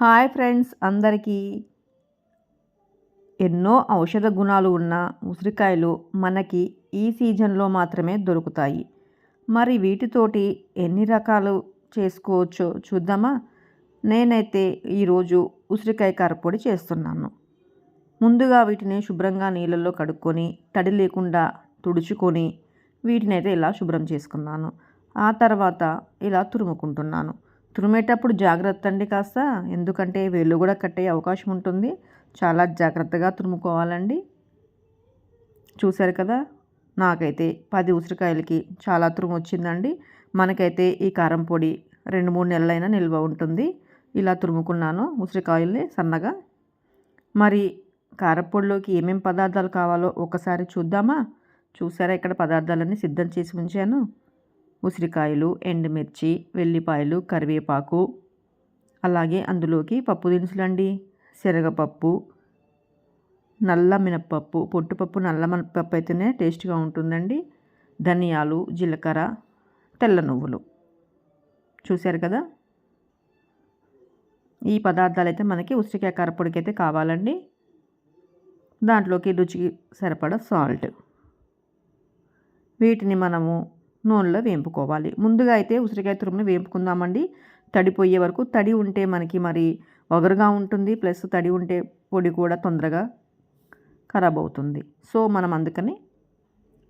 Hi friends అందరికీ. ఎన్నో ఔషధ గుణాలు ఉన్న ఉసిరికాయలు మనకి ఈ సీజన్లో మాత్రమే దొరుకుతాయి. మరి వీటితోటి ఎన్ని రకాలు చేసుకోవచ్చో చూద్దామా? నేనైతే ఈరోజు ఉసిరికాయ కారపొడి చేస్తున్నాను. ముందుగా వీటిని శుభ్రంగా నీళ్ళల్లో కడుక్కొని తడి లేకుండా తుడుచుకొని వీటిని అయితే ఇలా శుభ్రం చేసుకున్నాను. ఆ తర్వాత ఇలా తురుముకుంటున్నాను. తురిమేటప్పుడు జాగ్రత్త అండి కాస్త. ఎందుకంటే వేళ్ళు కూడా కట్టే అవకాశం ఉంటుంది. చాలా జాగ్రత్తగా తురుముకోవాలండి. చూశారు కదా? నాకైతే పది ఉసిరికాయలకి చాలా తురుము వచ్చిందండి మనకైతే ఈ కారం పొడి రెండు మూడు నెలలైనా నిల్వ ఉంటుంది. ఇలా తురుముకున్నాను ఉసిరికాయల్ని సన్నగా. మరి కారపొడిలోకి ఏమేమి పదార్థాలు కావాలో ఒకసారి చూద్దామా? చూసారా ఇక్కడ పదార్థాలన్నీ సిద్ధం చేసి ఉంచాను? ఉసిరికాయలు ఎండుమిర్చి వెల్లిపాయలు కరివేపాకు. అలాగే అందులోకి పప్పు దినుసులండి. శనగపప్పు నల్ల మినప్పప్పు. పొట్టుపప్పు నల్ల మినప్పప్పు అయితేనే టేస్ట్గా ఉంటుందండి. ధనియాలు జీలకర్ర తెల్ల నువ్వులు. చూశారు కదా? ఈ పదార్థాలు అయితే మనకి ఉసిరికాయ కారపొడికి అయితే కావాలండి. దాంట్లోకి రుచికి సరిపడ సాల్ట్. వీటిని మనము నూనెలో వేంపుకోవాలి. ముందుగా అయితే ఉసిరికాయ తురుముని వేపుకుందామండి. తడిపోయే వరకు తడి ఉంటే మనకి మరి ఒగరుగా ఉంటుంది ప్లస్ తడి ఉంటే పొడి కూడా తొందరగా ఖరాబ్ అవుతుంది. సో మనం అందుకని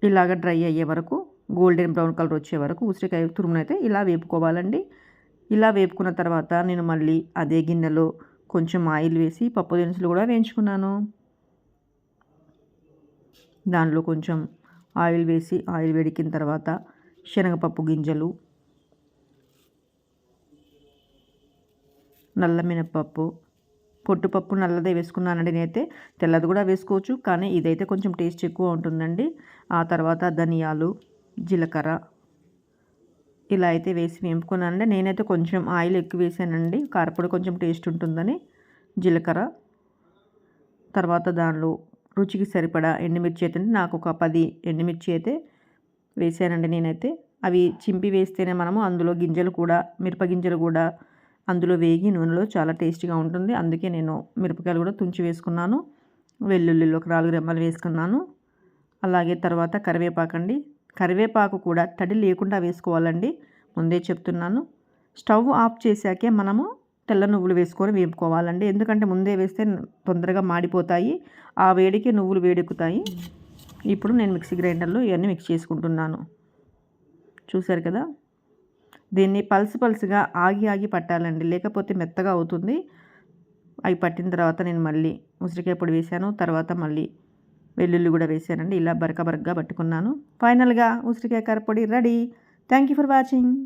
ఇలాగ డ్రై అయ్యే వరకు గోల్డెన్ బ్రౌన్ కలర్ వచ్చే వరకు ఉసిరికాయ తురుమును అయితే ఇలా వేపుకోవాలండి. ఇలా వేపుకున్న తర్వాత నేను మళ్ళీ అదే గిన్నెలో కొంచెం ఆయిల్ వేసి పప్పు దినుసులు కూడా వేయించుకున్నాను. దానిలో కొంచెం ఆయిల్ వేసి ఆయిల్ వేడికిన తర్వాత శనగపప్పు గింజలు నల్ల మినపప్పు పొట్టుపప్పు నల్లదే వేసుకున్నానండి నేనైతే. తెల్లది కూడా వేసుకోవచ్చు కానీ ఇదైతే కొంచెం టేస్ట్ ఎక్కువ ఉంటుందండి. ఆ తర్వాత ధనియాలు జీలకర్ర ఇలా అయితే వేసి వేపుకున్నానండి. నేనైతే కొంచెం ఆయిల్ ఎక్కువ వేసానండి. కారపొడి కొంచెం టేస్ట్ ఉంటుందని. జీలకర్ర తర్వాత దానిలో రుచికి సరిపడా ఎండుమిర్చి అయితే నాకు ఒక పది ఎండుమిర్చి అయితే వేసానండి నేనైతే. అవి చింపి వేస్తేనే మనము అందులో గింజలు కూడా మిరప గింజలు కూడా అందులో వేగి నూనెలో చాలా టేస్టీగా ఉంటుంది. అందుకే నేను మిరపకాయలు కూడా తుంచి వేసుకున్నాను. వెల్లుల్లిలో ఒక నాలుగు రెమ్మలు వేసుకున్నాను. అలాగే తర్వాత కరివేపాకు అండి. కరివేపాకు కూడా తడి లేకుండా వేసుకోవాలండి. ముందే చెప్తున్నాను. స్టవ్ ఆఫ్ చేశాకే మనము తెల్ల నువ్వులు వేసుకొని వేపుకోవాలండి. ఎందుకంటే ముందే వేస్తే తొందరగా మాడిపోతాయి. ఆ వేడికి నువ్వులు వేడెక్కుతాయి. ఇప్పుడు నేను మిక్సీ గ్రైండర్లో ఇవన్నీ మిక్స్ చేసుకుంటున్నాను. చూశారు కదా? దీన్ని పల్స్ పల్స్గా ఆగి ఆగి పట్టాలండి. లేకపోతే మెత్తగా అవుతుంది. అవి పట్టిన తర్వాత నేను మళ్ళీ ఉసిరికాయ పొడి వేసాను తర్వాత మళ్ళీ వెల్లుల్లి కూడా వేసానండి ఇలా బరక బరకగా పట్టుకున్నాను. ఫైనల్గా ఉసిరికాయ పొడి ready. Thank you for watching.